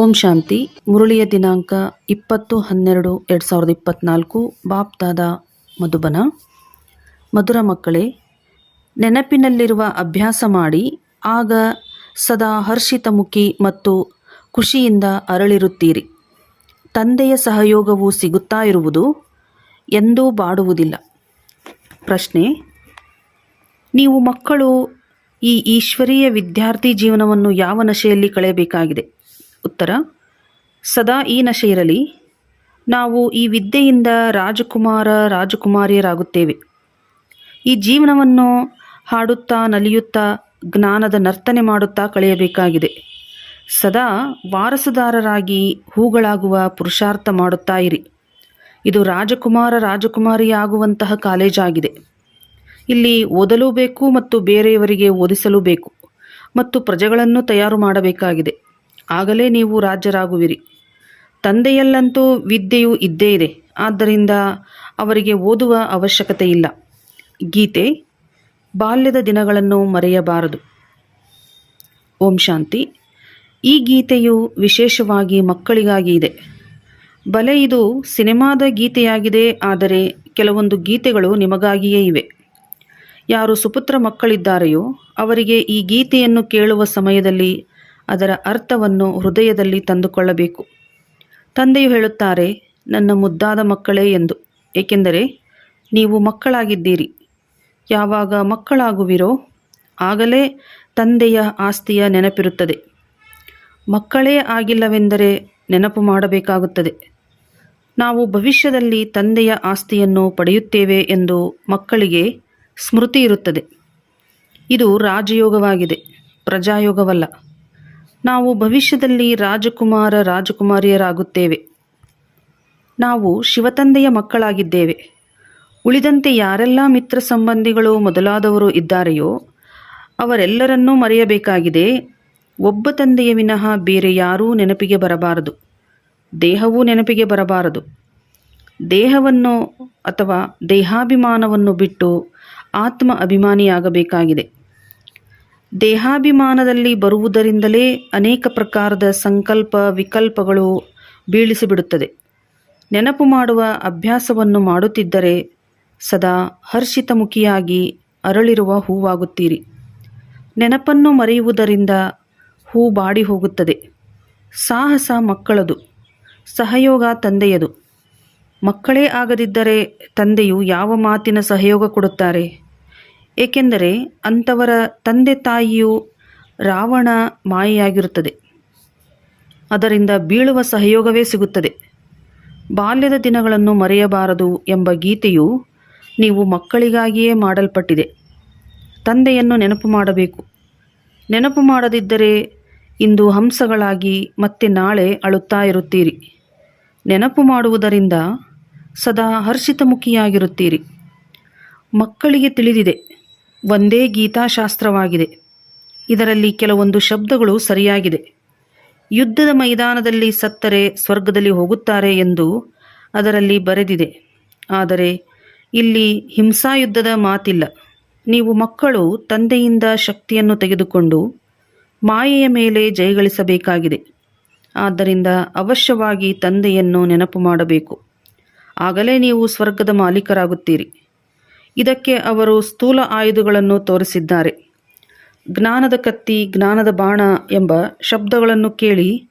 ಓಂ ಶಾಂತಿ. ಮುರಳಿಯ ದಿನಾಂಕ ಇಪ್ಪತ್ತು ಹನ್ನೆರಡು ಎರಡು ಸಾವಿರದ ಇಪ್ಪತ್ತ್ನಾಲ್ಕು ಬಾಪ್ದಾದ ಮಧುಬನ. ಮಧುರ ಮಕ್ಕಳೇ, ನೆನಪಿನಲ್ಲಿರುವ ಅಭ್ಯಾಸ ಮಾಡಿ, ಆಗ ಸದಾ ಹರ್ಷಿತ ಮುಖಿ ಮತ್ತು ಖುಷಿಯಿಂದ ಅರಳಿರುತ್ತೀರಿ. ತಂದೆಯ ಸಹಯೋಗವು ಸಿಗುತ್ತಾ ಇರುವುದು ಎಂದೂ ಬಾಡುವುದಿಲ್ಲ. ಪ್ರಶ್ನೆ, ನೀವು ಮಕ್ಕಳು ಈ ಈಶ್ವರೀಯ ವಿದ್ಯಾರ್ಥಿ ಜೀವನವನ್ನು ಯಾವ ನಶೆಯಲ್ಲಿ ಕಳೆಯಬೇಕಾಗಿದೆ? ಉತ್ತರ, ಸದಾ ಈ ನಶೆ ಇರಲಿ. ನಾವು ಈ ವಿದ್ಯೆಯಿಂದ ರಾಜಕುಮಾರ ರಾಜಕುಮಾರಿಯರಾಗುತ್ತೇವೆ. ಈ ಜೀವನವನ್ನು ಹಾಡುತ್ತಾ ನಲಿಯುತ್ತಾ ಜ್ಞಾನದ ನರ್ತನೆ ಮಾಡುತ್ತಾ ಕಳೆಯಬೇಕಾಗಿದೆ. ಸದಾ ವಾರಸುದಾರರಾಗಿ ಹೂಗಳಾಗುವ ಪುರುಷಾರ್ಥ ಮಾಡುತ್ತಾ ಇರಿ. ಇದು ರಾಜಕುಮಾರ ರಾಜಕುಮಾರಿಯಾಗುವಂತಹ ಕಾಲೇಜಾಗಿದೆ ಇಲ್ಲಿ ಓದಲೂ ಬೇಕು ಮತ್ತು ಬೇರೆಯವರಿಗೆ ಓದಿಸಲೂ ಬೇಕು ಮತ್ತು ಪ್ರಜೆಗಳನ್ನು ತಯಾರು ಮಾಡಬೇಕಾಗಿದೆ. ಆಗಲೇ ನೀವು ರಾಜರಾಗುವಿರಿ. ತಂದೆಯಲ್ಲಂತೂ ವಿದ್ಯೆಯು ಇದ್ದೇ ಇದೆ. ಆದ್ದರಿಂದ ಅವರಿಗೆ ಓದುವ ಅವಶ್ಯಕತೆ ಇಲ್ಲ ಗೀತೆ, ಬಾಲ್ಯದ ದಿನಗಳನ್ನು ಮರೆಯಬಾರದು. ಓಂ ಶಾಂತಿ. ಈ ಗೀತೆಯು ವಿಶೇಷವಾಗಿ ಮಕ್ಕಳಿಗಾಗಿ ಇದೆ. ಬಲೆ ಇದು ಸಿನಿಮಾದ ಗೀತೆಯಾಗಿದೆ, ಆದರೆ ಕೆಲವೊಂದು ಗೀತೆಗಳು ನಿಮಗಾಗಿಯೇ ಇವೆ. ಯಾರು ಸುಪುತ್ರ ಮಕ್ಕಳಿದ್ದಾರೆಯೋ ಅವರಿಗೆ ಈ ಗೀತೆಯನ್ನು ಕೇಳುವ ಸಮಯದಲ್ಲಿ ಅದರ ಅರ್ಥವನ್ನು ಹೃದಯದಲ್ಲಿ ತಂದುಕೊಳ್ಳಬೇಕು. ತಂದೆಯು ಹೇಳುತ್ತಾರೆ, ನನ್ನ ಮುದ್ದಾದ ಮಕ್ಕಳೇ ಎಂದು. ಏಕೆಂದರೆ ನೀವು ಮಕ್ಕಳಾಗಿದ್ದೀರಿ. ಯಾವಾಗ ಮಕ್ಕಳಾಗುವಿರೋ ಆಗಲೇ ತಂದೆಯ ಆಸ್ತಿಯ ನೆನಪಿರುತ್ತದೆ. ಮಕ್ಕಳೇ ಆಗಿಲ್ಲವೆಂದರೆ ನೆನಪು ಮಾಡಬೇಕಾಗುತ್ತದೆ. ನಾವು ಭವಿಷ್ಯದಲ್ಲಿ ತಂದೆಯ ಆಸ್ತಿಯನ್ನು ಪಡೆಯುತ್ತೇವೆ ಎಂದು ಮಕ್ಕಳಿಗೆ ಸ್ಮೃತಿ ಇರುತ್ತದೆ. ಇದು ರಾಜಯೋಗವಾಗಿದೆ, ಪ್ರಜಾಯೋಗವಲ್ಲ. ನಾವು ಭವಿಷ್ಯದಲ್ಲಿ ರಾಜಕುಮಾರ ರಾಜಕುಮಾರಿಯರಾಗುತ್ತೇವೆ. ನಾವು ಶಿವತಂದೆಯ ಮಕ್ಕಳಾಗಿದ್ದೇವೆ. ಉಳಿದಂತೆ ಯಾರೆಲ್ಲ ಮಿತ್ರ ಸಂಬಂಧಿಗಳು ಮೊದಲಾದವರು ಇದ್ದಾರೆಯೋ, ಅವರೆಲ್ಲರನ್ನೂ ಮರೆಯಬೇಕಾಗಿದೆ. ಒಬ್ಬ ತಂದೆಯ ವಿನಃ ಬೇರೆ ಯಾರೂ ನೆನಪಿಗೆ ಬರಬಾರದು. ದೇಹವೂ ನೆನಪಿಗೆ ಬರಬಾರದು. ದೇಹವನ್ನು ಅಥವಾ ದೇಹಾಭಿಮಾನವನ್ನು ಬಿಟ್ಟು ಆತ್ಮ ಅಭಿಮಾನಿಯಾಗಬೇಕಾಗಿದೆ. ದೇಹಾಭಿಮಾನದಲ್ಲಿ ಬರುವುದರಿಂದಲೇ ಅನೇಕ ಪ್ರಕಾರದ ಸಂಕಲ್ಪ ವಿಕಲ್ಪಗಳು ಬೀಳಿಸಿಬಿಡುತ್ತದೆ. ನೆನಪು ಮಾಡುವ ಅಭ್ಯಾಸವನ್ನು ಮಾಡುತ್ತಿದ್ದರೆ ಸದಾ ಹರ್ಷಿತಮುಖಿಯಾಗಿ ಅರಳಿರುವ ಹೂವಾಗುತ್ತೀರಿ. ನೆನಪನ್ನು ಮರೆಯುವುದರಿಂದ ಹೂ ಬಾಡಿ ಹೋಗುತ್ತದೆ ಸಾಹಸ ಮಕ್ಕಳದು, ಸಹಯೋಗ ತಂದೆಯದು. ಮಕ್ಕಳೇ ಆಗದಿದ್ದರೆ ತಂದೆಯು ಯಾವ ಮಾತಿನ ಸಹಯೋಗ ಕೊಡುತ್ತಾರೆ? ಏಕೆಂದರೆ ಅಂಥವರ ತಂದೆ ತಾಯಿಯು ರಾವಣ ಮಾಯೆಯಾಗಿರುತ್ತದೆ. ಅದರಿಂದ ಬೀಳುವ ಸಹಯೋಗವೇ ಸಿಗುತ್ತದೆ. ಬಾಲ್ಯದ ದಿನಗಳನ್ನು ಮರೆಯಬಾರದು ಎಂಬ ಗೀತೆಯು ನೀವು ಮಕ್ಕಳಿಗಾಗಿಯೇ ಮಾಡಲ್ಪಟ್ಟಿದೆ. ತಂದೆಯನ್ನು ನೆನಪು ಮಾಡಬೇಕು. ನೆನಪು ಮಾಡದಿದ್ದರೆ ಇಂದು ಹಂಸಗಳಾಗಿ ಮತ್ತೆ ನಾಳೆ ಅಳುತ್ತಾ ಇರುತ್ತೀರಿ. ನೆನಪು ಮಾಡುವುದರಿಂದ ಸದಾ ಹರ್ಷಿತಮುಖಿಯಾಗಿರುತ್ತೀರಿ. ಮಕ್ಕಳಿಗೆ ತಿಳಿದಿದೆ. ಒಂದೇ ಗೀತಾಶಾಸ್ತ್ರವಾಗಿದೆ. ಇದರಲ್ಲಿ ಕೆಲವೊಂದು ಶಬ್ದಗಳು ಸರಿಯಾಗಿದೆ. ಯುದ್ಧದ ಮೈದಾನದಲ್ಲಿ ಸತ್ತರೆ ಸ್ವರ್ಗದಲ್ಲಿ ಹೋಗುತ್ತಾರೆ ಎಂದು ಅದರಲ್ಲಿ ಬರೆದಿದೆ. ಆದರೆ ಇಲ್ಲಿ ಹಿಂಸಾಯುದ್ಧದ ಮಾತಿಲ್ಲ. ನೀವು ಮಕ್ಕಳು ತಂದೆಯಿಂದ ಶಕ್ತಿಯನ್ನು ತೆಗೆದುಕೊಂಡು ಮಾಯೆಯ ಮೇಲೆ ಜಯಗಳಿಸಬೇಕಾಗಿದೆ ಆದ್ದರಿಂದ ಅವಶ್ಯವಾಗಿ ತಂದೆಯನ್ನು ನೆನಪು ಮಾಡಬೇಕು. ಆಗಲೇ ನೀವು ಸ್ವರ್ಗದ ಮಾಲೀಕರಾಗುತ್ತೀರಿ. ಇದಕ್ಕೆ ಅವರು ಸ್ಥೂಲ ಆಯುಧಗಳನ್ನು ತೋರಿಸಿದ್ದಾರೆ. ಜ್ಞಾನದ ಕತ್ತಿ, ಜ್ಞಾನದ ಬಾಣ ಎಂಬ ಶಬ್ದಗಳನ್ನು ಕೇಳಿ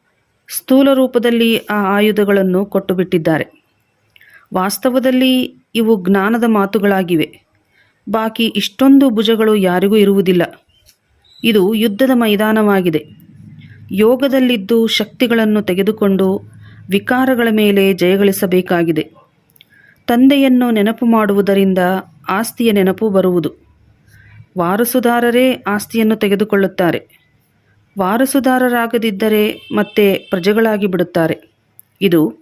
ಸ್ಥೂಲ ರೂಪದಲ್ಲಿ ಆ ಆಯುಧಗಳನ್ನು ಕೊಟ್ಟುಬಿಟ್ಟಿದ್ದಾರೆ. ವಾಸ್ತವದಲ್ಲಿ ಇವು ಜ್ಞಾನದ ಮಾತುಗಳಾಗಿವೆ. ಬಾಕಿ ಇಷ್ಟೊಂದು ಭುಜಗಳು ಯಾರಿಗೂ ಇರುವುದಿಲ್ಲ. ಇದು ಯುದ್ಧದ ಮೈದಾನವಾಗಿದೆ. ಯೋಗದಲ್ಲಿದ್ದು ಶಕ್ತಿಗಳನ್ನು ತೆಗೆದುಕೊಂಡು ವಿಕಾರಗಳ ಮೇಲೆ ಜಯಗಳಿಸಬೇಕಾಗಿದೆ. ತಂದೆಯನ್ನು ನೆನಪು ಮಾಡುವುದರಿಂದ ಆಸ್ತಿಯ ನೆನಪು ಬರುವುದು. ವಾರಸುದಾರರೇ ಆಸ್ತಿಯನ್ನು ತೆಗೆದುಕೊಳ್ಳುತ್ತಾರೆ. ವಾರಸುದಾರರಾಗದಿದ್ದರೆ ಮತ್ತೆ ಪ್ರಜೆಗಳಾಗಿ ಬಿಡುತ್ತಾರೆ. ಇದು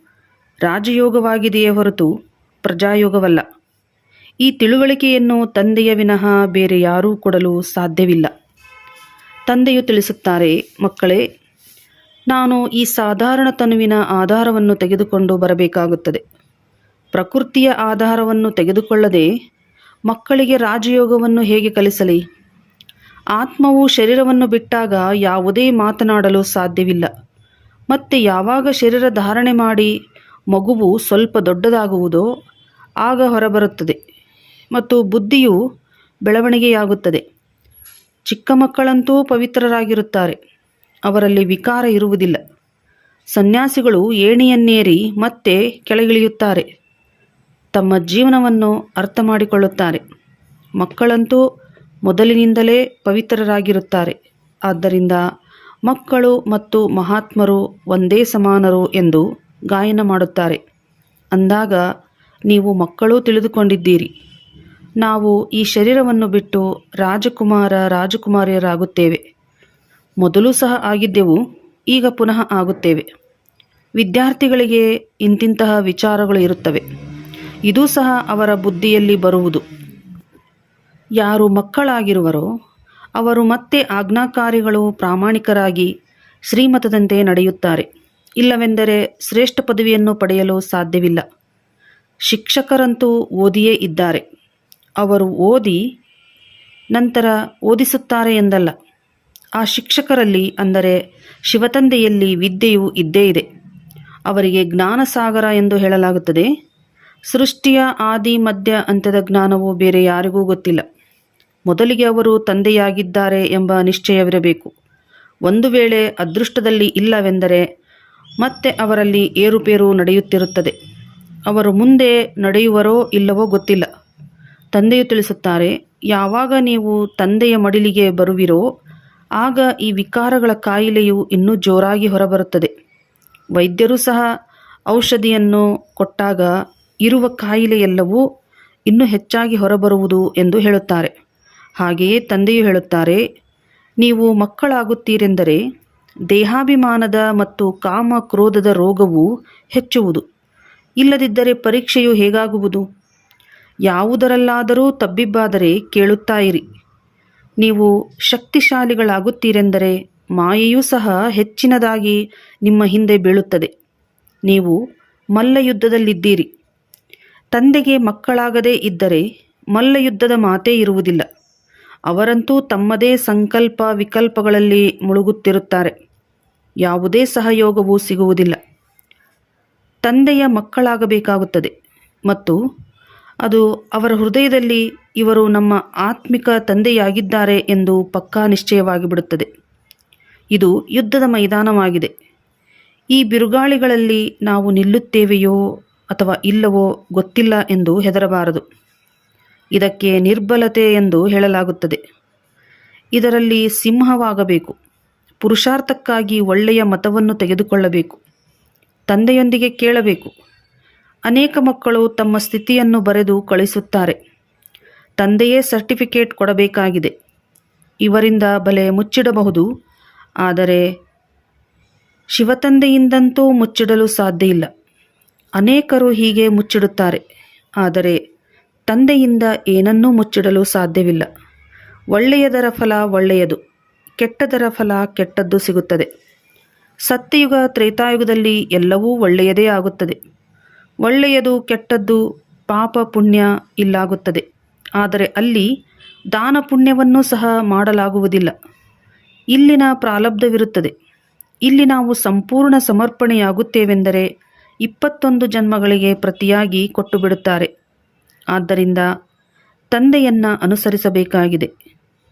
ರಾಜಯೋಗವಾಗಿದೆಯೇ ಹೊರತು ಪ್ರಜಾಯೋಗವಲ್ಲ. ಈ ತಿಳುವಳಿಕೆಯನ್ನು ತಂದೆಯ ವಿನಃ ಬೇರೆ ಯಾರೂ ಕೊಡಲು ಸಾಧ್ಯವಿಲ್ಲ. ತಂದೆಯು ತಿಳಿಸುತ್ತಾರೆ, ಮಕ್ಕಳೇ, ನಾನು ಈ ಸಾಧಾರಣ ತನುವಿನ ಆಧಾರವನ್ನು ತೆಗೆದುಕೊಂಡು ಬರಬೇಕಾಗುತ್ತದೆ. ಪ್ರಕೃತಿಯ ಆಧಾರವನ್ನು ತೆಗೆದುಕೊಳ್ಳದೆ ಮಕ್ಕಳಿಗೆ ರಾಜಯೋಗವನ್ನು ಹೇಗೆ ಕಲಿಸಲಿ? ಆತ್ಮವು ಶರೀರವನ್ನು ಬಿಟ್ಟಾಗ ಯಾವುದೇ ಮಾತನಾಡಲು ಸಾಧ್ಯವಿಲ್ಲ. ಮತ್ತೆ ಯಾವಾಗ ಶರೀರ ಧಾರಣೆ ಮಾಡಿ ಮಗುವು ಸ್ವಲ್ಪ ದೊಡ್ಡದಾಗುವುದೋ ಆಗ ಹೊರಬರುತ್ತದೆ ಮತ್ತು ಬುದ್ಧಿಯು ಬೆಳವಣಿಗೆಯಾಗುತ್ತದೆ. ಚಿಕ್ಕ ಮಕ್ಕಳಂತೂ ಪವಿತ್ರರಾಗಿರುತ್ತಾರೆ, ಅವರಲ್ಲಿ ವಿಕಾರ ಇರುವುದಿಲ್ಲ. ಸನ್ಯಾಸಿಗಳು ಏಣಿಯನ್ನೇರಿ ಮತ್ತೆ ಕೆಳಗಿಳಿಯುತ್ತಾರೆ. ತಮ್ಮ ಜೀವನವನ್ನು ಅರ್ಥ ಮಾಡಿಕೊಳ್ಳುತ್ತಾರೆ ಮಕ್ಕಳಂತೂ ಮೊದಲಿನಿಂದಲೇ ಪವಿತ್ರರಾಗಿರುತ್ತಾರೆ. ಆದ್ದರಿಂದ ಮಕ್ಕಳು ಮತ್ತು ಮಹಾತ್ಮರು ಒಂದೇ ಸಮಾನರು ಎಂದು ಗಾಯನ ಮಾಡುತ್ತಾರೆ. ಅಂದಾಗ ನೀವು ಮಕ್ಕಳೂ ತಿಳಿದುಕೊಂಡಿದ್ದೀರಿ. ನಾವು ಈ ಶರೀರವನ್ನು ಬಿಟ್ಟು ರಾಜಕುಮಾರ ರಾಜಕುಮಾರಿಯರಾಗುತ್ತೇವೆ. ಮೊದಲು ಸಹ ಆಗಿದ್ದೆವು, ಈಗ ಪುನಃ ಆಗುತ್ತೇವೆ. ವಿದ್ಯಾರ್ಥಿಗಳಿಗೆ ಇಂತಿಂತಹ ವಿಚಾರಗಳು ಇರುತ್ತವೆ. ಇದೂ ಸಹ ಅವರ ಬುದ್ಧಿಯಲ್ಲಿ ಬರುವುದು. ಯಾರು ಮಕ್ಕಳಾಗಿರುವರೋ, ಅವರು ಮತ್ತೆ ಆಜ್ಞಾಕಾರಿಗಳು ಪ್ರಾಮಾಣಿಕರಾಗಿ ಶ್ರೀಮತದಂತೆ ನಡೆಯುತ್ತಾರೆ. ಇಲ್ಲವೆಂದರೆ ಶ್ರೇಷ್ಠ ಪದವಿಯನ್ನು ಪಡೆಯಲು ಸಾಧ್ಯವಿಲ್ಲ. ಶಿಕ್ಷಕರಂತೂ ಓದಿಯೇ ಇದ್ದಾರೆ. ಅವರು ಓದಿ ನಂತರ ಓದಿಸುತ್ತಾರೆ ಎಂದಲ್ಲ. ಆ ಶಿಕ್ಷಕರಲ್ಲಿ ಅಂದರೆ ಶಿವತಂದೆಯಲ್ಲಿ ವಿದ್ಯೆಯು ಇದ್ದೇ ಇದೆ. ಅವರಿಗೆ ಜ್ಞಾನಸಾಗರ ಎಂದು ಹೇಳಲಾಗುತ್ತದೆ. ಸೃಷ್ಟಿಯ ಆದಿ ಮಧ್ಯ ಅಂತ್ಯದ ಜ್ಞಾನವು ಬೇರೆ ಯಾರಿಗೂ ಗೊತ್ತಿಲ್ಲ. ಮೊದಲಿಗೆ ಅವರು ತಂದೆಯಾಗಿದ್ದಾರೆ ಎಂಬ ನಿಶ್ಚಯವಿರಬೇಕು. ಒಂದು ವೇಳೆ ಅದೃಷ್ಟದಲ್ಲಿ ಇಲ್ಲವೆಂದರೆ ಮತ್ತೆ ಅವರಲ್ಲಿ ಏರುಪೇರು ನಡೆಯುತ್ತಿರುತ್ತದೆ. ಅವರು ಮುಂದೆ ನಡೆಯುವರೋ ಇಲ್ಲವೋ ಗೊತ್ತಿಲ್ಲ. ತಂದೆಯು ತಿಳಿಸುತ್ತಾರೆ, ಯಾವಾಗ ನೀವು ತಂದೆಯ ಮಡಿಲಿಗೆ ಬರುವಿರೋ, ಆಗ ಈ ವಿಕಾರಗಳ ಕಾಯಿಲೆಯು ಇನ್ನೂ ಜೋರಾಗಿ ಹೊರಬರುತ್ತದೆ. ವೈದ್ಯರು ಸಹ ಔಷಧಿಯನ್ನು ಕೊಟ್ಟಾಗ ಇರುವ ಕಾಯಿಲೆಯೆಲ್ಲವೂ ಇನ್ನೂ ಹೆಚ್ಚಾಗಿ ಹೊರಬರುವುದು ಎಂದು ಹೇಳುತ್ತಾರೆ. ಹಾಗೆಯೇ ತಂದೆಯು ಹೇಳುತ್ತಾರೆ, ನೀವು ಮಕ್ಕಳಾಗುತ್ತೀರೆಂದರೆ ದೇಹಾಭಿಮಾನದ ಮತ್ತು ಕಾಮ ಕ್ರೋಧದ ರೋಗವು ಹೆಚ್ಚುವುದು. ಇಲ್ಲದಿದ್ದರೆ ಪರೀಕ್ಷೆಯು ಹೇಗಾಗುವುದು? ಯಾವುದರಲ್ಲಾದರೂ ತಬ್ಬಿಬ್ಬಾದರೆ ಕೇಳುತ್ತಾ ಇರಿ ನೀವು ಶಕ್ತಿಶಾಲಿಗಳಾಗುತ್ತೀರೆಂದರೆ ಮಾಯೆಯೂ ಸಹ ಹೆಚ್ಚಿನದಾಗಿ ನಿಮ್ಮ ಹಿಂದೆ ಬೀಳುತ್ತದೆ. ನೀವು ಮಲ್ಲಯುದ್ಧದಲ್ಲಿದ್ದೀರಿ. ತಂದೆಗೆ ಮಕ್ಕಳಾಗದೇ ಇದ್ದರೆ ಮಲ್ಲಯುದ್ಧದ ಮಾತೇ ಇರುವುದಿಲ್ಲ. ಅವರಂತೂ ತಮ್ಮದೇ ಸಂಕಲ್ಪ ವಿಕಲ್ಪಗಳಲ್ಲಿ ಮುಳುಗುತ್ತಿರುತ್ತಾರೆ. ಯಾವುದೇ ಸಹಯೋಗವೂ ಸಿಗುವುದಿಲ್ಲ. ತಂದೆಯ ಮಕ್ಕಳಾಗಬೇಕಾಗುತ್ತದೆ. ಮತ್ತು ಅದು ಅವರ ಹೃದಯದಲ್ಲಿ ಇವರು ನಮ್ಮ ಆತ್ಮಿಕ ತಂದೆಯಾಗಿದ್ದಾರೆ ಎಂದು ಪಕ್ಕಾ ನಿಶ್ಚಯವಾಗಿ ಬಿಡುತ್ತದೆ ಇದು ಯುದ್ಧದ ಮೈದಾನವಾಗಿದೆ. ಈ ಬಿರುಗಾಳಿಗಳಲ್ಲಿ ನಾವು ನಿಲ್ಲುತ್ತೇವೆಯೋ ಅಥವಾ ಇಲ್ಲವೋ ಗೊತ್ತಿಲ್ಲ ಎಂದು ಹೆದರಬಾರದು. ಇದಕ್ಕೆ ನಿರ್ಬಲತೆ ಎಂದು ಹೇಳಲಾಗುತ್ತದೆ. ಇದರಲ್ಲಿ ಸಿಂಹವಾಗಬೇಕು. ಪುರುಷಾರ್ಥಕ್ಕಾಗಿ ಒಳ್ಳೆಯ ಮತವನ್ನು ತೆಗೆದುಕೊಳ್ಳಬೇಕು. ತಂದೆಯೊಂದಿಗೆ ಕೇಳಬೇಕು. ಅನೇಕ ಮಕ್ಕಳು ತಮ್ಮ ಸ್ಥಿತಿಯನ್ನು ಬರೆದು ಕಳಿಸುತ್ತಾರೆ ತಂದೆಯೇ ಸರ್ಟಿಫಿಕೇಟ್ ಕೊಡಬೇಕಾಗಿದೆ. ಇವರಿಂದ ಬಲೆ ಮುಚ್ಚಿಡಬಹುದು. ಆದರೆ ಶಿವತಂದೆಯಿಂದಂತೂ ಮುಚ್ಚಿಡಲು ಸಾಧ್ಯ ಇಲ್ಲ ಅನೇಕರು ಹೀಗೆ ಮುಚ್ಚಿಡುತ್ತಾರೆ. ಆದರೆ ತಂದೆಯಿಂದ ಏನನ್ನೂ ಮುಚ್ಚಿಡಲು ಸಾಧ್ಯವಿಲ್ಲ. ಒಳ್ಳೆಯದರ ಫಲ ಒಳ್ಳೆಯದು, ಕೆಟ್ಟದರ ಫಲ ಕೆಟ್ಟದ್ದು ಸಿಗುತ್ತದೆ. ಸತ್ಯಯುಗ ತ್ರೇತಾಯುಗದಲ್ಲಿ ಎಲ್ಲವೂ ಒಳ್ಳೆಯದೇ ಆಗುತ್ತದೆ. ಒಳ್ಳೆಯದು ಕೆಟ್ಟದ್ದು ಪಾಪ ಪುಣ್ಯ ಇಲ್ಲಾಗುತ್ತದೆ. ಆದರೆ ಅಲ್ಲಿ ದಾನ ಪುಣ್ಯವನ್ನು ಸಹ ಮಾಡಲಾಗುವುದಿಲ್ಲ. ಇಲ್ಲಿನ ಪ್ರಾಲಬ್ಧವಿರುತ್ತದೆ. ಇಲ್ಲಿ ನಾವು ಸಂಪೂರ್ಣ ಸಮರ್ಪಣೆಯಾಗುತ್ತೇವೆಂದರೆ ಇಪ್ಪತ್ತೊಂದು ಜನ್ಮಗಳಿಗೆ ಪ್ರತಿಯಾಗಿ ಕೊಟ್ಟು ಬಿಡುತ್ತಾರೆ ಆದ್ದರಿಂದ ತಂದೆಯನ್ನು ಅನುಸರಿಸಬೇಕಾಗಿದೆ.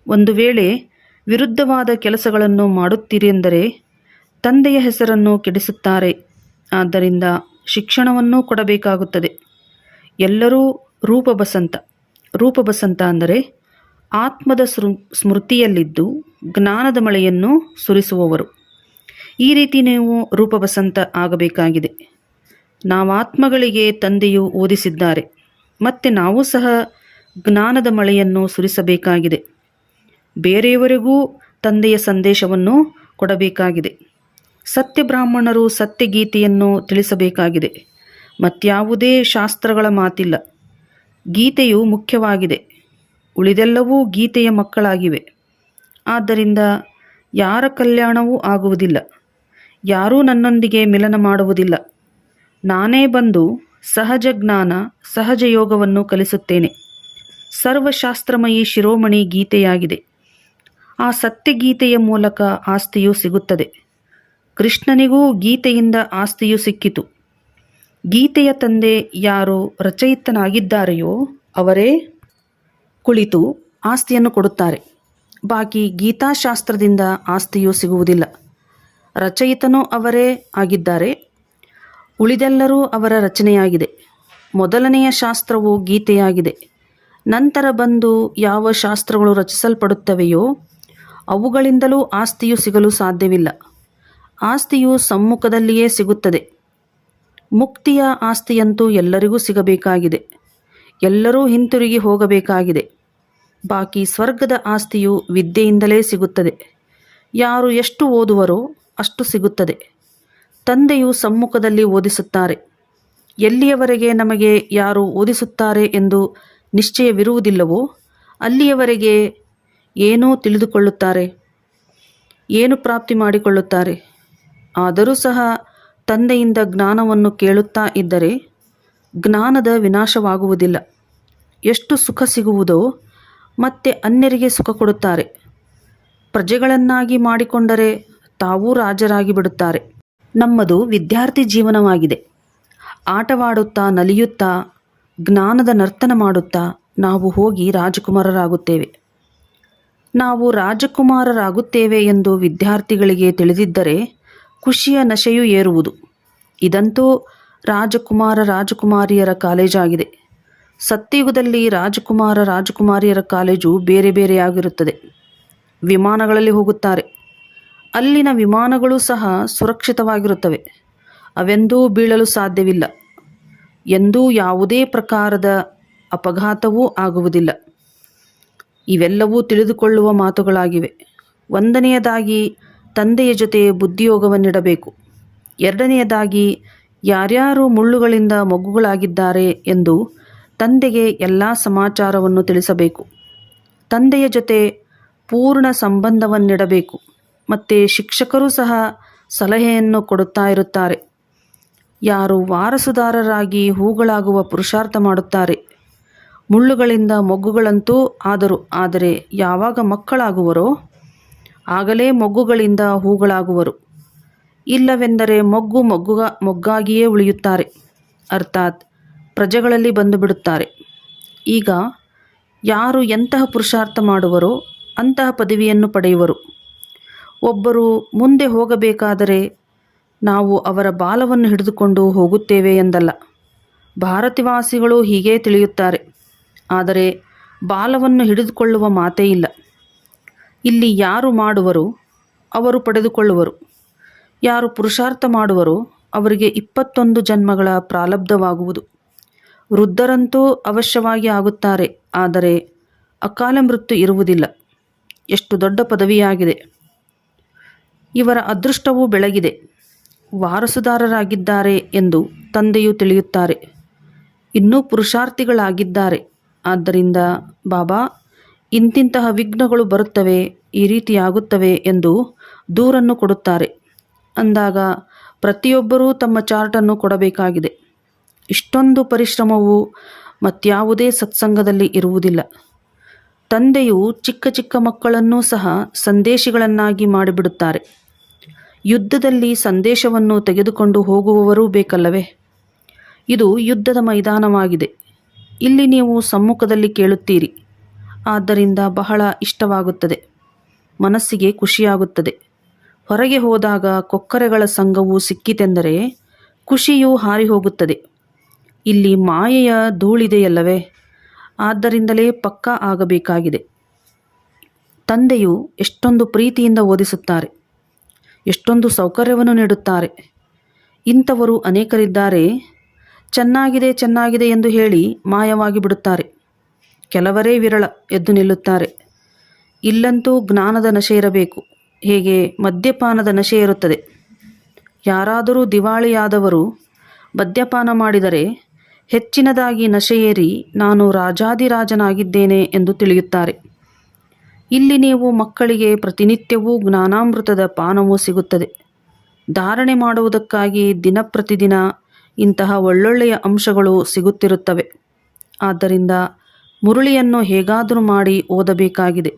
ಒಂದು ವೇಳೆ ವಿರುದ್ಧವಾದ ಕೆಲಸಗಳನ್ನು ಮಾಡುತ್ತೀರೆಂದರೆ ತಂದೆಯ ಹೆಸರನ್ನು ಕೆಡಿಸುತ್ತಾರೆ. ಆದ್ದರಿಂದ ಶಿಕ್ಷಣವನ್ನೂ ಕೊಡಬೇಕಾಗುತ್ತದೆ. ಎಲ್ಲರೂ ರೂಪಬಸಂತ. ರೂಪಬಸಂತ ಅಂದರೆ ಆತ್ಮದ ಸ್ಮೃ ಸ್ಮೃತಿಯಲ್ಲಿದ್ದು ಜ್ಞಾನದ ಮಳೆಯನ್ನು ಸುರಿಸುವವರು. ಈ ರೀತಿ ನೀವು ರೂಪಬಸಂತ ಆಗಬೇಕಾಗಿದೆ. ನಾವಾತ್ಮಗಳಿಗೆ ತಂದೆಯು ಓದಿಸಿದ್ದಾರೆ. ಮತ್ತು ನಾವು ಸಹ ಜ್ಞಾನದ ಮಳೆಯನ್ನು ಸುರಿಸಬೇಕಾಗಿದೆ. ಬೇರೆಯವರಿಗೂ ತಂದೆಯ ಸಂದೇಶವನ್ನು ಕೊಡಬೇಕಾಗಿದೆ. ಸತ್ಯ ಬ್ರಾಹ್ಮಣರು ಸತ್ಯಗೀತೆಯನ್ನು ತಿಳಿಸಬೇಕಾಗಿದೆ. ಮತ್ಯಾವುದೇ ಶಾಸ್ತ್ರಗಳ ಮಾತಿಲ್ಲ. ಗೀತೆಯು ಮುಖ್ಯವಾಗಿದೆ. ಉಳಿದೆಲ್ಲವೂ ಗೀತೆಯ ಮಕ್ಕಳಾಗಿವೆ. ಆದ್ದರಿಂದ ಯಾರ ಕಲ್ಯಾಣವೂ ಆಗುವುದಿಲ್ಲ. ಯಾರೂ ನನ್ನೊಂದಿಗೆ ಮಿಲನ ಮಾಡುವುದಿಲ್ಲ. ನಾನೇ ಬಂದು ಸಹಜ ಜ್ಞಾನ, ಸಹಜ ಯೋಗವನ್ನು ಕಲಿಸುತ್ತೇನೆ. ಸರ್ವಶಾಸ್ತ್ರಮಯಿ ಶಿರೋಮಣಿ ಗೀತೆಯಾಗಿದೆ. ಆ ಸತ್ಯಗೀತೆಯ ಮೂಲಕ ಆಸ್ತಿಯು ಸಿಗುತ್ತದೆ. ಕೃಷ್ಣನಿಗೂ ಗೀತೆಯಿಂದ ಆಸ್ತಿಯು ಸಿಕ್ಕಿತು. ಗೀತೆಯ ತಂದೆ ಯಾರು ರಚಯಿತನಾಗಿದ್ದಾರೆಯೋ ಅವರೇ ಕುಳಿತು ಆಸ್ತಿಯನ್ನು ಕೊಡುತ್ತಾರೆ. ಬಾಕಿ ಗೀತಾಶಾಸ್ತ್ರದಿಂದ ಆಸ್ತಿಯು ಸಿಗುವುದಿಲ್ಲ. ರಚಯಿತನೂ ಅವರೇ ಆಗಿದ್ದಾರೆ. ಉಳಿದೆಲ್ಲರೂ ಅವರ ರಚನೆಯಾಗಿದೆ. ಮೊದಲನೆಯ ಶಾಸ್ತ್ರವು ಗೀತೆಯಾಗಿದೆ. ನಂತರ ಬಂದು ಯಾವ ಶಾಸ್ತ್ರಗಳು ರಚಿಸಲ್ಪಡುತ್ತವೆಯೋ ಅವುಗಳಿಂದಲೂ ಆಸ್ತಿಯು ಸಿಗಲು ಸಾಧ್ಯವಿಲ್ಲ. ಆಸ್ತಿಯು ಸಮ್ಮುಖದಲ್ಲಿಯೇ ಸಿಗುತ್ತದೆ. ಮುಕ್ತಿಯ ಆಸ್ತಿಯಂತೂ ಎಲ್ಲರಿಗೂ ಸಿಗಬೇಕಾಗಿದೆ. ಎಲ್ಲರೂ ಹಿಂತಿರುಗಿ ಹೋಗಬೇಕಾಗಿದೆ. ಬಾಕಿ ಸ್ವರ್ಗದ ಆಸ್ತಿಯು ವಿದ್ಯೆಯಿಂದಲೇ ಸಿಗುತ್ತದೆ. ಯಾರು ಎಷ್ಟು ಓದುವರೋ ಅಷ್ಟು ಸಿಗುತ್ತದೆ. ತಂದೆಯು ಸಮ್ಮುಖದಲ್ಲಿ ಓದಿಸುತ್ತಾರೆ. ಎಲ್ಲಿಯವರೆಗೆ ನಮಗೆ ಯಾರು ಓದಿಸುತ್ತಾರೆ ಎಂದು ನಿಶ್ಚಯವಿರುವುದಿಲ್ಲವೋ, ಅಲ್ಲಿಯವರೆಗೆ ಏನೋ ತಿಳಿದುಕೊಳ್ಳುತ್ತಾರೆ, ಏನು ಪ್ರಾಪ್ತಿ ಮಾಡಿಕೊಳ್ಳುತ್ತಾರೆ. ಆದರೂ ಸಹ ತಂದೆಯಿಂದ ಜ್ಞಾನವನ್ನು ಕೇಳುತ್ತಾ ಇದ್ದರೆ ಜ್ಞಾನದ ವಿನಾಶವಾಗುವುದಿಲ್ಲ. ಎಷ್ಟು ಸುಖ ಸಿಗುವುದೋ ಮತ್ತೆ ಅನ್ಯರಿಗೆ ಸುಖ ಕೊಡುತ್ತಾರೆ. ಪ್ರಜೆಗಳನ್ನಾಗಿ ಮಾಡಿಕೊಂಡರೆ ತಾವೂ ರಾಜರಾಗಿ ಬಿಡುತ್ತಾರೆ ನಮ್ಮದು ವಿದ್ಯಾರ್ಥಿ ಜೀವನವಾಗಿದೆ. ಆಟವಾಡುತ್ತಾ ನಲಿಯುತ್ತಾ, ಜ್ಞಾನದ ನರ್ತನ ಮಾಡುತ್ತಾ ನಾವು ಹೋಗಿ ರಾಜಕುಮಾರರಾಗುತ್ತೇವೆ. ನಾವು ರಾಜಕುಮಾರರಾಗುತ್ತೇವೆ ಎಂದು ವಿದ್ಯಾರ್ಥಿಗಳಿಗೆ ತಿಳಿದಿದ್ದರೆ ಖುಷಿಯ ನಶೆಯೂ ಏರುವುದು. ಇದಂತೂ ರಾಜಕುಮಾರ ರಾಜಕುಮಾರಿಯರ ಕಾಲೇಜಾಗಿದೆ. ಸತ್ಯಯುಗದಲ್ಲಿ ರಾಜಕುಮಾರ ರಾಜಕುಮಾರಿಯರ ಕಾಲೇಜು ಬೇರೆ ಬೇರೆಯಾಗಿರುತ್ತದೆ. ವಿಮಾನಗಳಲ್ಲಿ ಹೋಗುತ್ತಾರೆ. ಅಲ್ಲಿನ ವಿಮಾನಗಳು ಸಹ ಸುರಕ್ಷಿತವಾಗಿರುತ್ತವೆ. ಅವೆಂದೂ ಬೀಳಲು ಸಾಧ್ಯವಿಲ್ಲ. ಎಂದೂ ಯಾವುದೇ ಪ್ರಕಾರದ ಅಪಘಾತವೂ ಆಗುವುದಿಲ್ಲ. ಇವೆಲ್ಲವೂ ತಿಳಿದುಕೊಳ್ಳುವ ಮಾತುಗಳಾಗಿವೆ. ಒಂದನೆಯದಾಗಿ, ತಂದೆಯ ಜೊತೆ ಬುದ್ಧಿಯೋಗವನ್ನಿಡಬೇಕು. ಎರಡನೆಯದಾಗಿ, ಯಾರ್ಯಾರು ಮುಳ್ಳುಗಳಿಂದ ಮೊಗ್ಗುಗಳಾಗಿದ್ದಾರೆ ಎಂದು ತಂದೆಗೆ ಎಲ್ಲ ಸಮಾಚಾರವನ್ನು ತಿಳಿಸಬೇಕು. ತಂದೆಯ ಜೊತೆ ಪೂರ್ಣ ಸಂಬಂಧವನ್ನಿಡಬೇಕು. ಮತ್ತು ಶಿಕ್ಷಕರು ಸಹ ಸಲಹೆಯನ್ನು ಕೊಡುತ್ತಾ ಇರುತ್ತಾರೆ. ಯಾರು ವಾರಸುದಾರರಾಗಿ ಹೂಗಳಾಗುವ ಪುರುಷಾರ್ಥ ಮಾಡುತ್ತಾರೆ. ಮುಳ್ಳುಗಳಿಂದ ಮೊಗ್ಗುಗಳಂತೂ ಆದರು. ಆದರೆ ಯಾವಾಗ ಮಕ್ಕಳಾಗುವರೋ ಆಗಲೇ ಮೊಗ್ಗುಗಳಿಂದ ಹೂಗಳಾಗುವರು. ಇಲ್ಲವೆಂದರೆ ಮೊಗ್ಗು ಮೊಗ್ಗುಗ ಮೊಗ್ಗಾಗಿಯೇ ಉಳಿಯುತ್ತಾರೆ. ಅರ್ಥಾತ್ ಪ್ರಜೆಗಳಲ್ಲಿ ಬಂದು ಬಿಡುತ್ತಾರೆ ಈಗ ಯಾರು ಎಂತಹ ಪುರುಷಾರ್ಥ ಮಾಡುವರೋ ಅಂತಹ ಪದವಿಯನ್ನು ಪಡೆಯುವರು. ಒಬ್ಬರು ಮುಂದೆ ಹೋಗಬೇಕಾದರೆ ನಾವು ಅವರ ಬಾಲವನ್ನು ಹಿಡಿದುಕೊಂಡು ಹೋಗುತ್ತೇವೆ ಎಂದಲ್ಲ. ಭಾರತವಾಸಿಗಳು ಹೀಗೇ ತಿಳಿಯುತ್ತಾರೆ. ಆದರೆ ಬಾಲವನ್ನು ಹಿಡಿದುಕೊಳ್ಳುವ ಮಾತೇ ಇಲ್ಲ. ಇಲ್ಲಿ ಯಾರು ಮಾಡುವರು, ಅವರು ಪಡೆದುಕೊಳ್ಳುವರು. ಯಾರು ಪುರುಷಾರ್ಥ ಮಾಡುವರು, ಅವರಿಗೆ ಇಪ್ಪತ್ತೊಂದು ಜನ್ಮಗಳ ಪ್ರಾಲಬ್ಧವಾಗುವುದು. ವೃದ್ಧರಂತೂ ಅವಶ್ಯವಾಗಿ ಆಗುತ್ತಾರೆ, ಆದರೆ ಅಕಾಲ ಮೃತ್ಯು ಇರುವುದಿಲ್ಲ. ಎಷ್ಟು ದೊಡ್ಡ ಪದವಿಯಾಗಿದೆ. ಇವರ ಅದೃಷ್ಟವೂ ಬೆಳಗಿದೆ. ವಾರಸುದಾರರಾಗಿದ್ದಾರೆ ಎಂದು ತಂದೆಯು ತಿಳಿಯುತ್ತಾರೆ. ಇನ್ನೂ ಪುರುಷಾರ್ಥಿಗಳಾಗಿದ್ದಾರೆ. ಆದ್ದರಿಂದ ಬಾಬಾ, ಇಂತಿಂತಹ ವಿಘ್ನಗಳು ಬರುತ್ತವೆ, ಈ ರೀತಿಯಾಗುತ್ತವೆ ಎಂದು ದೂರನ್ನು ಕೊಡುತ್ತಾರೆ. ಅಂದಾಗ ಪ್ರತಿಯೊಬ್ಬರೂ ತಮ್ಮ ಚಾರ್ಟನ್ನು ಕೊಡಬೇಕಾಗಿದೆ. ಇಷ್ಟೊಂದು ಪರಿಶ್ರಮವು ಮತ್ಯಾವುದೇ ಸತ್ಸಂಗದಲ್ಲಿ ಇರುವುದಿಲ್ಲ. ತಂದೆಯು ಚಿಕ್ಕ ಚಿಕ್ಕ ಮಕ್ಕಳನ್ನೂ ಸಹ ಸಂದೇಶಿಗಳನ್ನಾಗಿ ಮಾಡಿಬಿಡುತ್ತಾರೆ. ಯುದ್ಧದಲ್ಲಿ ಸಂದೇಶವನ್ನು ತೆಗೆದುಕೊಂಡು ಹೋಗುವವರೂ ಬೇಕಲ್ಲವೇ? ಇದು ಯುದ್ಧದ ಮೈದಾನವಾಗಿದೆ. ಇಲ್ಲಿ ನೀವು ಸಮ್ಮುಖದಲ್ಲಿ ಕೇಳುತ್ತೀರಿ. ಆದ್ದರಿಂದ ಬಹಳ ಇಷ್ಟವಾಗುತ್ತದೆ. ಮನಸ್ಸಿಗೆ ಖುಷಿಯಾಗುತ್ತದೆ. ಹೊರಗೆ ಹೋದಾಗ ಕೊಕ್ಕರೆಗಳ ಸಂಘವು ಸಿಕ್ಕಿತೆಂದರೆ ಖುಷಿಯು ಹಾರಿ ಹೋಗುತ್ತದೆ ಇಲ್ಲಿ ಮಾಯೆಯ ಧೂಳಿದೆಯಲ್ಲವೇ? ಆದ್ದರಿಂದಲೇ ಪಕ್ಕಾ ಆಗಬೇಕಾಗಿದೆ. ತಂದೆಯು ಎಷ್ಟೊಂದು ಪ್ರೀತಿಯಿಂದ ಓದಿಸುತ್ತಾರೆ. ಎಷ್ಟೊಂದು ಸೌಕರ್ಯವನ್ನು ನೀಡುತ್ತಾರೆ. ಇಂಥವರು ಅನೇಕರಿದ್ದಾರೆ. ಚೆನ್ನಾಗಿದೆ ಚೆನ್ನಾಗಿದೆ ಎಂದು ಹೇಳಿ ಮಾಯವಾಗಿ ಬಿಡುತ್ತಾರೆ. ಕೆಲವರೇ ವಿರಳ ಎದ್ದು ನಿಲ್ಲುತ್ತಾರೆ. ಇಲ್ಲಂತೂ ಜ್ಞಾನದ ನಶೆ ಇರಬೇಕು. ಹೇಗೆ? ಮದ್ಯಪಾನದ ನಶೆ ಇರುತ್ತದೆ. ಯಾರಾದರೂ ದಿವಾಳಿಯಾದವರು ಮದ್ಯಪಾನ ಮಾಡಿದರೆ ಹೆಚ್ಚಿನದಾಗಿ ನಶೆಯೇರಿ ನಾನು ರಾಜಾದಿರಾಜನಾಗಿದ್ದೇನೆ ಎಂದು ತಿಳಿಯುತ್ತಾರೆ. ಇಲ್ಲಿ ನೀವು ಮಕ್ಕಳಿಗೆ ಪ್ರತಿನಿತ್ಯವೂ ಜ್ಞಾನಾಮೃತದ ಪಾನವೂ ಸಿಗುತ್ತದೆ. ಧಾರಣೆ ಮಾಡುವುದಕ್ಕಾಗಿ ದಿನಪ್ರತಿದಿನ ಇಂತಹ ಒಳ್ಳೊಳ್ಳೆಯ ಅಂಶಗಳು ಸಿಗುತ್ತಿರುತ್ತವೆ. ಆದ್ದರಿಂದ ಮುರುಳಿಯನ್ನು ಹೇಗಾದರೂ ಮಾಡಿ ಓದಬೇಕಾಗಿದೆ.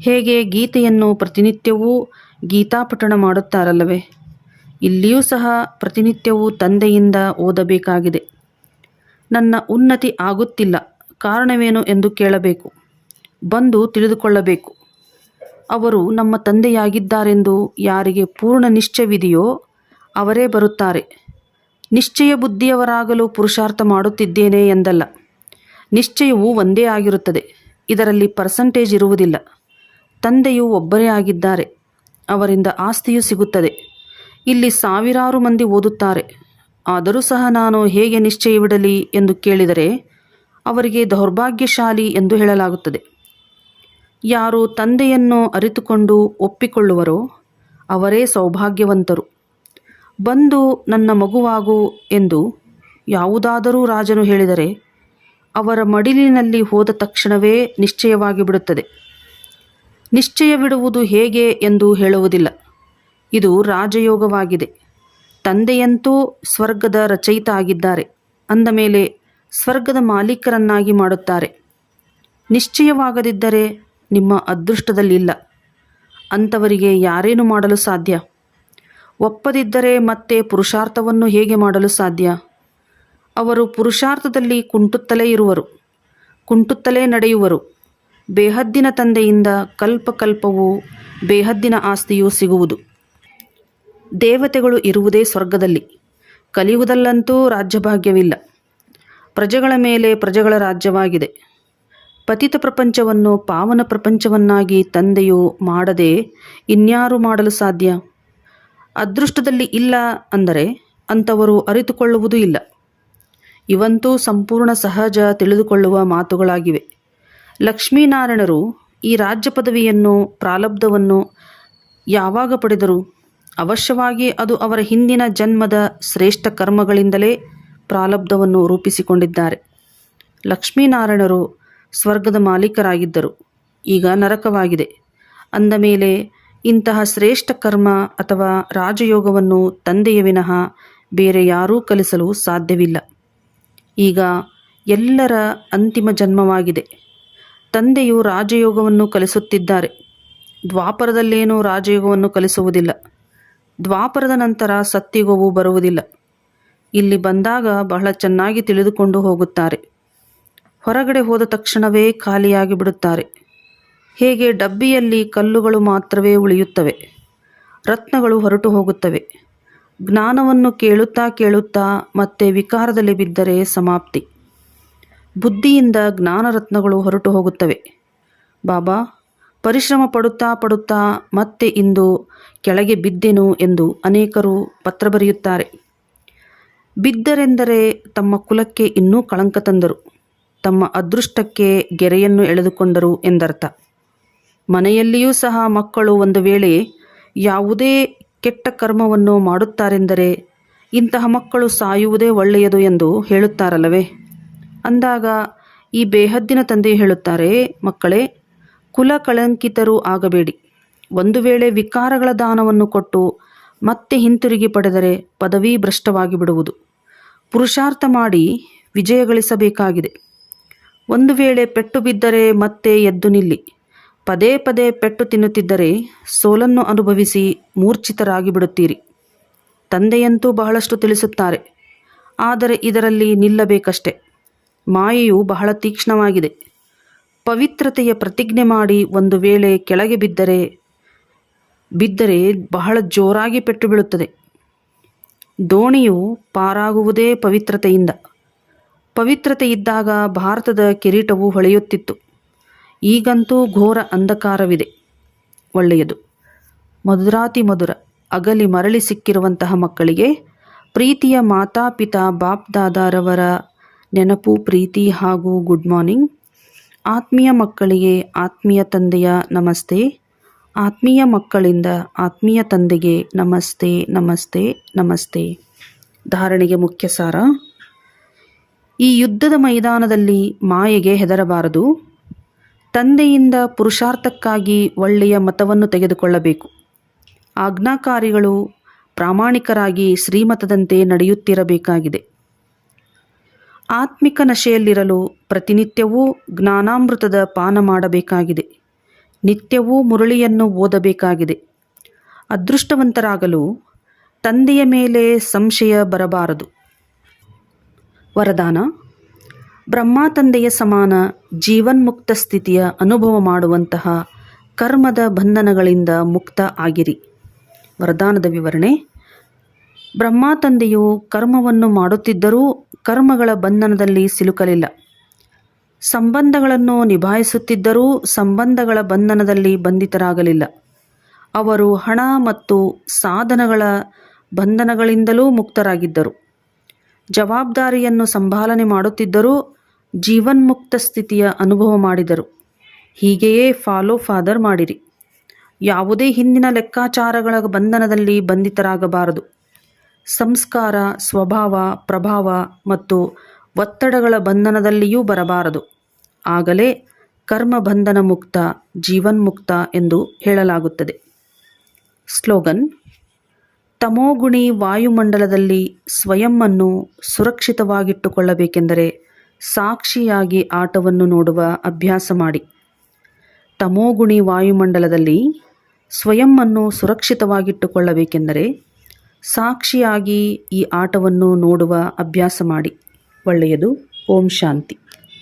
ಹೇಗೆ ಗೀತೆಯನ್ನು ಪ್ರತಿನಿತ್ಯವೂ ಗೀತಾಪಠಣ ಮಾಡುತ್ತಾರಲ್ಲವೇ? ಇಲ್ಲಿಯೂ ಸಹ ಪ್ರತಿನಿತ್ಯವೂ ತಂದೆಯಿಂದ ಓದಬೇಕಾಗಿದೆ. ನನ್ನ ಉನ್ನತಿ ಆಗುತ್ತಿಲ್ಲ. ಕಾರಣವೇನು ಎಂದು ಕೇಳಬೇಕು. ಬಂದು ತಿಳಿದುಕೊಳ್ಳಬೇಕು. ಅವರು ನಮ್ಮ ತಂದೆಯಾಗಿದ್ದಾರೆಂದು ಯಾರಿಗೆ ಪೂರ್ಣ ನಿಶ್ಚಯವಿದೆಯೋ ಅವರೇ ಬರುತ್ತಾರೆ. ನಿಶ್ಚಯ ಬುದ್ಧಿಯವರಾಗಲು ಪುರುಷಾರ್ಥ ಮಾಡುತ್ತಿದ್ದೇನೆ ಎಂದಲ್ಲ. ನಿಶ್ಚಯವು ಒಂದೇ ಆಗಿರುತ್ತದೆ. ಇದರಲ್ಲಿ ಪರ್ಸಂಟೇಜ್ ಇರುವುದಿಲ್ಲ. ತಂದೆಯು ಒಬ್ಬರೇ ಆಗಿದ್ದಾರೆ. ಅವರಿಂದ ಆಸ್ತಿಯು ಸಿಗುತ್ತದೆ. ಇಲ್ಲಿ ಸಾವಿರಾರು ಮಂದಿ ಓದುತ್ತಾರೆ. ಆದರೂ ಸಹ ನಾನು ಹೇಗೆ ನಿಶ್ಚಯವಿಡಲಿ ಎಂದು ಕೇಳಿದರೆ ಅವರಿಗೆ ದೌರ್ಭಾಗ್ಯಶಾಲಿ ಎಂದು ಹೇಳಲಾಗುತ್ತದೆ. ಯಾರು ತಂದೆಯನ್ನು ಅರಿತುಕೊಂಡು ಒಪ್ಪಿಕೊಳ್ಳುವರೋ ಅವರೇ ಸೌಭಾಗ್ಯವಂತರು. ಬಂದು ನನ್ನ ಮಗುವಾಗು ಎಂದು ಯಾವುದಾದರೂ ರಾಜನು ಹೇಳಿದರೆ ಅವರ ಮಡಿಲಿನಲ್ಲಿ ಹೋದ ತಕ್ಷಣವೇ ನಿಶ್ಚಯವಾಗಿ ಬಿಡುತ್ತದೆ. ನಿಶ್ಚಯವಿಡುವುದು ಹೇಗೆ ಎಂದು ಹೇಳುವುದಿಲ್ಲ. ಇದು ರಾಜಯೋಗವಾಗಿದೆ. ತಂದೆಯಂತೂ ಸ್ವರ್ಗದ ರಚಯಿತ ಆಗಿದ್ದಾರೆ. ಅಂದ ಮೇಲೆ ಸ್ವರ್ಗದ ಮಾಲೀಕರನ್ನಾಗಿ ಮಾಡುತ್ತಾರೆ. ನಿಶ್ಚಯವಾಗದಿದ್ದರೆ ನಿಮ್ಮ ಅದೃಷ್ಟದಲ್ಲಿಲ್ಲ. ಅಂಥವರಿಗೆ ಯಾರೇನು ಮಾಡಲು ಸಾಧ್ಯ? ಒಪ್ಪದಿದ್ದರೆ ಮತ್ತೆ ಪುರುಷಾರ್ಥವನ್ನು ಹೇಗೆ ಮಾಡಲು ಸಾಧ್ಯ? ಅವರು ಪುರುಷಾರ್ಥದಲ್ಲಿ ಕುಂಟುತ್ತಲೇ ಇರುವರು, ಕುಂಟುತ್ತಲೇ ನಡೆಯುವರು. ಬೇಹದ್ದಿನ ತಂದೆಯಿಂದ ಕಲ್ಪಕಲ್ಪವೂ ಬೇಹದ್ದಿನ ಆಸ್ತಿಯೂ ಸಿಗುವುದು. ದೇವತೆಗಳು ಇರುವುದೇ ಸ್ವರ್ಗದಲ್ಲಿ, ಕಲಿಯುವುದಲ್ಲಂತೂ ರಾಜ್ಯಭಾಗ್ಯವಿಲ್ಲ. ಪ್ರಜೆಗಳ ಮೇಲೆ ಪ್ರಜೆಗಳ ರಾಜ್ಯವಾಗಿದೆ. ಪತಿತ ಪ್ರಪಂಚವನ್ನು ಪಾವನ ಪ್ರಪಂಚವನ್ನಾಗಿ ತಂದೆಯು ಮಾಡದೆ ಇನ್ಯಾರು ಮಾಡಲು ಸಾಧ್ಯ? ಅದೃಷ್ಟದಲ್ಲಿ ಇಲ್ಲ ಅಂದರೆ ಅಂಥವರು ಅರಿತುಕೊಳ್ಳುವುದೂ ಇಲ್ಲ. ಇವಂತೂ ಸಂಪೂರ್ಣ ಸಹಜ ತಿಳಿದುಕೊಳ್ಳುವ ಮಾತುಗಳಾಗಿವೆ. ಲಕ್ಷ್ಮೀನಾರಾಯಣರು ಈ ರಾಜ್ಯ ಪದವಿಯನ್ನು, ಪ್ರಾಲಬ್ಧವನ್ನು ಯಾವಾಗ ಪಡೆದರು? ಅವಶ್ಯವಾಗಿ ಅದು ಅವರ ಹಿಂದಿನ ಜನ್ಮದ ಶ್ರೇಷ್ಠ ಕರ್ಮಗಳಿಂದಲೇ ಪ್ರಾಲಬ್ಧವನ್ನು ರೂಪಿಸಿಕೊಂಡಿದ್ದಾರೆ. ಲಕ್ಷ್ಮೀನಾರಾಯಣರು ಸ್ವರ್ಗದ ಮಾಲೀಕರಾಗಿದ್ದರು. ಈಗ ನರಕವಾಗಿದೆ. ಅಂದ ಮೇಲೆ, ಇಂತಹ ಶ್ರೇಷ್ಠ ಕರ್ಮ ಅಥವಾ ರಾಜಯೋಗವನ್ನು ತಂದೆಯ ವಿನಃ ಬೇರೆ ಯಾರೂ ಕಲಿಸಲು ಸಾಧ್ಯವಿಲ್ಲ. ಈಗ ಎಲ್ಲರ ಅಂತಿಮ ಜನ್ಮವಾಗಿದೆ. ತಂದೆಯು ರಾಜಯೋಗವನ್ನು ಕಲಿಸುತ್ತಿದ್ದಾರೆ. ದ್ವಾಪರದಲ್ಲೇನೂ ರಾಜಯೋಗವನ್ನು ಕಲಿಸುವುದಿಲ್ಲ. ದ್ವಾಪರದ ನಂತರ ಸತ್ಯುಗವು ಬರುವುದಿಲ್ಲ. ಇಲ್ಲಿ ಬಂದಾಗ ಬಹಳ ಚೆನ್ನಾಗಿ ತಿಳಿದುಕೊಂಡು ಹೋಗುತ್ತಾರೆ. ಹೊರಗಡೆ ಹೋದ ತಕ್ಷಣವೇ ಖಾಲಿಯಾಗಿ ಬಿಡುತ್ತಾರೆ. ಹೇಗೆ ಡಬ್ಬಿಯಲ್ಲಿ ಕಲ್ಲುಗಳು ಮಾತ್ರವೇ ಉಳಿಯುತ್ತವೆ. ರತ್ನಗಳು ಹೊರಟು ಹೋಗುತ್ತವೆ. ಜ್ಞಾನವನ್ನು ಕೇಳುತ್ತಾ ಕೇಳುತ್ತಾ ಮತ್ತೆ ವಿಕಾರದಲ್ಲಿ ಬಿದ್ದರೆ ಸಮಾಪ್ತಿ. ಬುದ್ಧಿಯಿಂದ ಜ್ಞಾನರತ್ನಗಳು ಹೊರಟು ಹೋಗುತ್ತವೆ. ಬಾಬಾ, ಪರಿಶ್ರಮ ಪಡುತ್ತಾ ಪಡುತ್ತಾ ಮತ್ತೆ ಇಂದು ಕೆಳಗೆ ಬಿದ್ದೆನು ಎಂದು ಅನೇಕರು ಪತ್ರ ಬರೆಯುತ್ತಾರೆ. ಬಿದ್ದರೆಂದರೆ ತಮ್ಮ ಕುಲಕ್ಕೆ ಇನ್ನೂ ಕಳಂಕ ತಂದರು. ತಮ್ಮ ಅದೃಷ್ಟಕ್ಕೆ ಗೆರೆಯನ್ನು ಎಳೆದುಕೊಂಡರು ಎಂದರ್ಥ. ಮನೆಯಲ್ಲಿಯೂ ಸಹ ಮಕ್ಕಳು ಒಂದು ವೇಳೆ ಯಾವುದೇ ಕೆಟ್ಟ ಕರ್ಮವನ್ನು ಮಾಡುತ್ತಾರೆಂದರೆ ಇಂತಹ ಮಕ್ಕಳು ಸಾಯುವುದೇ ಒಳ್ಳೆಯದು ಎಂದು ಹೇಳುತ್ತಾರಲ್ಲವೇ? ಅಂದಾಗ ಈ ಬೇಹದ್ದಿನ ತಂದೆ ಹೇಳುತ್ತಾರೆ, ಮಕ್ಕಳೇ ಕುಲ ಕಳಂಕಿತರೂ ಆಗಬೇಡಿ. ಒಂದು ವೇಳೆ ವಿಕಾರಗಳ ದಾನವನ್ನು ಕೊಟ್ಟು ಮತ್ತೆ ಹಿಂತಿರುಗಿ ಪಡೆದರೆ ಪದವಿ ಭ್ರಷ್ಟವಾಗಿ ಬಿಡುವುದು ಪುರುಷಾರ್ಥ ಮಾಡಿ ವಿಜಯ ಗಳಿಸಬೇಕಾಗಿದೆ. ಒಂದು ವೇಳೆ ಪೆಟ್ಟು ಬಿದ್ದರೆ ಮತ್ತೆ ಎದ್ದು ನಿಲ್ಲಿ. ಪದೇ ಪದೇ ಪೆಟ್ಟು ತಿನ್ನುತ್ತಿದ್ದರೆ ಸೋಲನ್ನು ಅನುಭವಿಸಿ ಮೂರ್ಛಿತರಾಗಿ ಬಿಡುತ್ತೀರಿ ತಂದೆಯಂತೂ ಬಹಳಷ್ಟು ತಿಳಿಸುತ್ತಾರೆ. ಆದರೆ ಇದರಲ್ಲಿ ನಿಲ್ಲಬೇಕಷ್ಟೆ. ಮಾಯೆಯು ಬಹಳ ತೀಕ್ಷ್ಣವಾಗಿದೆ. ಪವಿತ್ರತೆಯ ಪ್ರತಿಜ್ಞೆ ಮಾಡಿ ಒಂದು ವೇಳೆ ಕೆಳಗೆ ಬಿದ್ದರೆ ಬಿದ್ದರೆ ಬಹಳ ಜೋರಾಗಿ ಪೆಟ್ಟು ಬೀಳುತ್ತದೆ. ದೋಣಿಯು ಪಾರಾಗುವುದೇ ಪವಿತ್ರತೆಯಿಂದ. ಪವಿತ್ರತೆ ಇದ್ದಾಗ ಭಾರತದ ಕಿರೀಟವು ಹೊಳೆಯುತ್ತಿತ್ತು. ಈಗಂತೂ ಘೋರ ಅಂಧಕಾರವಿದೆ. ಒಳ್ಳೆಯದು. ಮಧುರಾತಿ ಮಧುರ, ಅಗಲಿ ಮರಳಿ ಸಿಕ್ಕಿರುವಂತಹ ಮಕ್ಕಳಿಗೆ ಪ್ರೀತಿಯ ಮಾತಾಪಿತಾ ಬಾಪ್ ದಾದಾರವರ ನೆನಪು, ಪ್ರೀತಿ ಹಾಗೂ ಗುಡ್ ಮಾರ್ನಿಂಗ್. ಆತ್ಮೀಯ ಮಕ್ಕಳಿಗೆ ಆತ್ಮೀಯ ತಂದೆಯ ನಮಸ್ತೆ. ಆತ್ಮೀಯ ಮಕ್ಕಳಿಂದ ಆತ್ಮೀಯ ತಂದೆಗೆ ನಮಸ್ತೆ ನಮಸ್ತೆ ನಮಸ್ತೆ. ಧಾರಣೆಗೆ ಮುಖ್ಯ ಸಾರ. ಈ ಯುದ್ಧದ ಮೈದಾನದಲ್ಲಿ ಮಾಯೆಗೆ ಹೆದರಬಾರದು. ತಂದೆಯಿಂದ ಪುರುಷಾರ್ಥಕ್ಕಾಗಿ ಒಳ್ಳೆಯ ಮತವನ್ನು ತೆಗೆದುಕೊಳ್ಳಬೇಕು. ಆಜ್ಞಾಕಾರಿಗಳು ಪ್ರಾಮಾಣಿಕರಾಗಿ ಶ್ರೀಮತದಂತೆ ನಡೆಯುತ್ತಿರಬೇಕಾಗಿದೆ. ಆತ್ಮಿಕ ನಶೆಯಲ್ಲಿರಲು ಪ್ರತಿನಿತ್ಯವೂ ಜ್ಞಾನಾಮೃತದ ಪಾನ ಮಾಡಬೇಕಾಗಿದೆ. ನಿತ್ಯವೂ ಮುರಳಿಯನ್ನು ಓದಬೇಕಾಗಿದೆ. ಅದೃಷ್ಟವಂತರಾಗಲು ತಂದೆಯ ಮೇಲೆ ಸಂಶಯ ಬರಬಾರದು. ವರದಾನ, ಬ್ರಹ್ಮ ತಂದೆಯ ಸಮಾನ ಜೀವನ್ಮುಕ್ತ ಸ್ಥಿತಿಯ ಅನುಭವ ಮಾಡುವಂತಹ ಕರ್ಮದ ಬಂಧನಗಳಿಂದ ಮುಕ್ತ ಆಗಿರಿ. ವರದಾನದ ವಿವರಣೆ, ಬ್ರಹ್ಮ ತಂದೆಯು ಕರ್ಮವನ್ನು ಮಾಡುತ್ತಿದ್ದರೂ ಕರ್ಮಗಳ ಬಂಧನದಲ್ಲಿ ಸಿಲುಕಲಿಲ್ಲ. ಸಂಬಂಧಗಳನ್ನು ನಿಭಾಯಿಸುತ್ತಿದ್ದರೂ ಸಂಬಂಧಗಳ ಬಂಧನದಲ್ಲಿ ಬಂಧಿತರಾಗಲಿಲ್ಲ. ಅವರು ಹಣ ಮತ್ತು ಸಾಧನಗಳ ಬಂಧನಗಳಿಂದಲೂ ಮುಕ್ತರಾಗಿದ್ದರು. ಜವಾಬ್ದಾರಿಯನ್ನು ಸಂಭಾಲನೆ ಮಾಡುತ್ತಿದ್ದರೂ ಜೀವನ್ಮುಕ್ತ ಸ್ಥಿತಿಯ ಅನುಭವ ಮಾಡಿದರು. ಹೀಗೆಯೇ ಫಾಲೋ ಫಾದರ್ ಮಾಡಿರಿ. ಯಾವುದೇ ಹಿಂದಿನ ಲೆಕ್ಕಾಚಾರಗಳ ಬಂಧನದಲ್ಲಿ ಬಂಧಿತರಾಗಬಾರದು. ಸಂಸ್ಕಾರ, ಸ್ವಭಾವ, ಪ್ರಭಾವ ಮತ್ತು ಒತ್ತಡಗಳ ಬಂಧನದಲ್ಲಿಯೂ ಬರಬಾರದು. ಆಗಲೇ ಕರ್ಮ ಬಂಧನ ಮುಕ್ತ ಜೀವನ್ಮುಕ್ತ ಎಂದು ಹೇಳಲಾಗುತ್ತದೆ. ಸ್ಲೋಗನ್ ತಮೋಗುಣಿ ವಾಯುಮಂಡಲದಲ್ಲಿ ಸ್ವಯಂವನ್ನು ಸುರಕ್ಷಿತವಾಗಿಟ್ಟುಕೊಳ್ಳಬೇಕೆಂದರೆ ಸಾಕ್ಷಿಯಾಗಿ ಆಟವನ್ನು ನೋಡುವ ಅಭ್ಯಾಸ ಮಾಡಿ. ತಮೋಗುಣಿ ವಾಯುಮಂಡಲದಲ್ಲಿ ಸ್ವಯಂವನ್ನು ಸುರಕ್ಷಿತವಾಗಿಟ್ಟುಕೊಳ್ಳಬೇಕೆಂದರೆ ಸಾಕ್ಷಿಯಾಗಿ ಈ ಆಟವನ್ನು ನೋಡುವ ಅಭ್ಯಾಸ ಮಾಡಿ. ಒಳ್ಳೆಯದು. ಓಂ ಶಾಂತಿ.